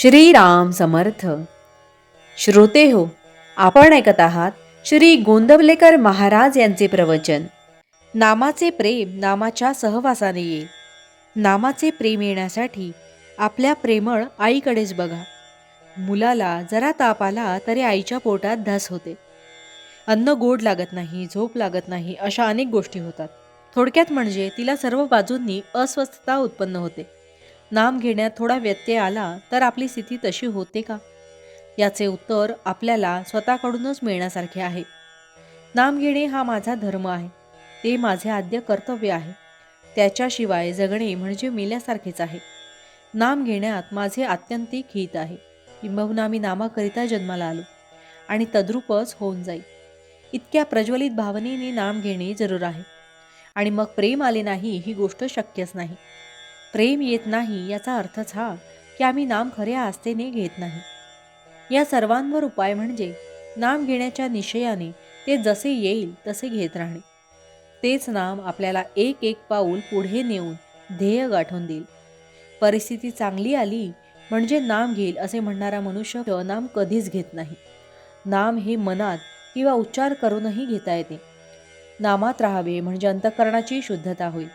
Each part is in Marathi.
श्रीराम समर्थ. श्रोते हो आपण ऐकत आहात श्री गोंदवलेकर महाराज यांचे प्रवचन. नामाचे प्रेम नामाच्या सहवासाने ये. नामाचे प्रेम येण्यासाठी आपल्या प्रेमळ आईकडेच बघा. मुलाला जरा ताप आला तरी आईच्या पोटात धस होते. अन्न गोड लागत नाही झोप लागत नाही अशा अनेक गोष्टी होतात. थोडक्यात म्हणजे तिला सर्व बाजूंनी अस्वस्थता उत्पन्न होते. नाम घेण्यात थोडा व्यत्यय आला तर आपली स्थिती तशी होते का? याचे उत्तर आपल्याला स्वतःकडूनच मिळण्यासारखे आहे. नाम घेणे हा माझा धर्म आहे. ते माझे आद्य कर्तव्य आहे. त्याच्याशिवाय जगणे म्हणजे मेल्यासारखेच आहे. नाम घेण्यात माझे आत्यंतिक हित आहे. किंबहुना मी नामाकरिता जन्माला आलो. आणि तद्रूपच होऊन जाईल इतक्या प्रज्वलित भावनेने नाम घेणे जरूर आहे. आणि मग प्रेम आले नाही ही गोष्ट शक्यच नाही. प्रेम येत नाही याचा अर्थच हा की आम्ही नाम खऱ्या आस्थेने घेत नाही. या सर्वांवर उपाय म्हणजे नाम घेण्याच्या निश्चयाने ते जसे येईल तसे घेत राहणे. तेच नाम आपल्याला एक एक पाऊल पुढे नेऊन ध्येय गाठून देईल. परिस्थिती चांगली आली म्हणजे नाम घेईल असे म्हणणारा मनुष्य नाम कधीच घेत नाही. नाम हे मनात किंवा उच्चार करूनही घेता येते. नामात राहावे म्हणजे अंतःकरणाची शुद्धता होईल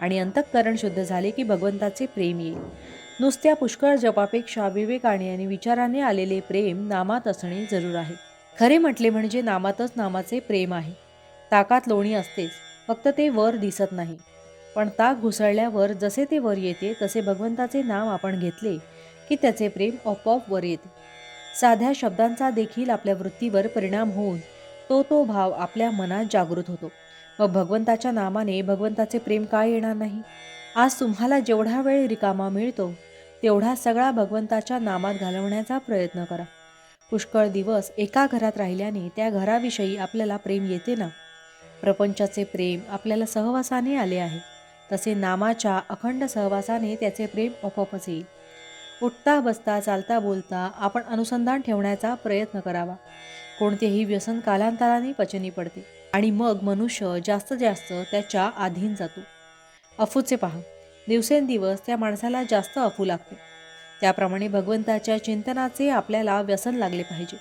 आणि अंतःकरण शुद्ध झाले की भगवंताचे प्रेम येईल. नुसत्या पुष्कळ जपापेक्षा विवेकाने आणि विचाराने आलेले प्रेम नामात असणे जरूर आहे. खरे म्हटले म्हणजे नामातच नामाचे प्रेम आहे. ताकात लोणी असतेच फक्त ते वर दिसत नाही. पण ताक घुसळल्यावर जसे ते वर येते तसे भगवंताचे नाम आपण घेतले की त्याचे प्रेम आपोआप वर येते. साध्या शब्दांचा देखील आपल्या वृत्तीवर परिणाम होऊन तो तो भाव आपल्या मनात जागृत होतो. मग भगवंताच्या नामाने भगवंताचे प्रेम काय येणार नाही? आज तुम्हाला जेवढा वेळ रिकामा मिळतो तेवढा सगळा भगवंताच्या नामात घालवण्याचा प्रयत्न करा. पुष्कळ दिवस एका घरात राहिल्याने त्या घराविषयी आपल्याला प्रेम येते ना? प्रपंचाचे प्रेम आपल्याला सहवासाने आले आहे. तसे नामाच्या अखंड सहवासाने त्याचे प्रेम आपोआपच येईल. उठता बसता चालता बोलता आपण अनुसंधान ठेवण्याचा प्रयत्न करावा. कोणतेही व्यसन कालांतराने पचनी पडते आणि मग मनुष्य जास्त जास्त त्याच्या आधीन जातो. अफूचे पहा. दिवसेंदिवस त्या माणसाला जास्त अफू लागते. त्याप्रमाणे भगवंताच्या चिंतनाचे आपल्याला व्यसन लागले पाहिजे.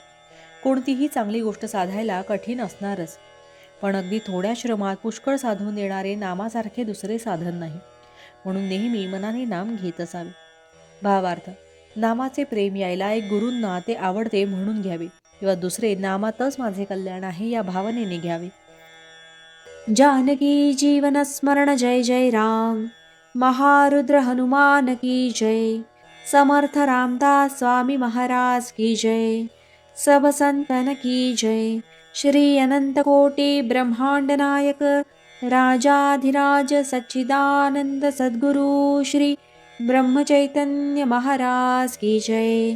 कोणतीही चांगली गोष्ट साधायला कठीण असणारच. पण अगदी थोड्या श्रमात पुष्कळ साधून देणारे नामासारखे दुसरे साधन नाही. म्हणून नेहमी मनाने नाम घेत असावे. भावार्थ नामाचे प्रेम यायला एक गुरूंना ते आवडते म्हणून घ्यावे. किंवा दुसरे नामातच माझे कल्याण आहे या भावनेने घ्यावे. जानकी जीवन स्मरण जय जय राम. महारुद्र हनुमान की जय. समर्थ रामदास स्वामी महाराज की जय. सब संतन की जय. श्री अनंत कोटी ब्रह्मांड नायक. राजाधिराज सच्चिदानंद सद्गुरु श्री ब्रह्मचैतन्य महाराज की जय.